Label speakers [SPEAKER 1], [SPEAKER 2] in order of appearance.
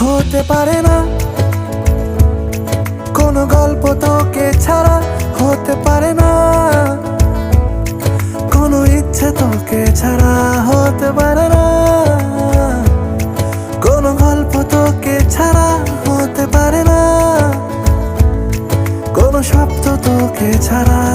[SPEAKER 1] হতে পারে না। কোনো গল্প তোকে ছাড়া হতে পারে না। কোনো ইচ্ছে তোকে ছাড়া হতে পারে না। কোনো গল্প তোকে ছাড়া হতে পারে না। কোনো শব্দ তোকে ছাড়া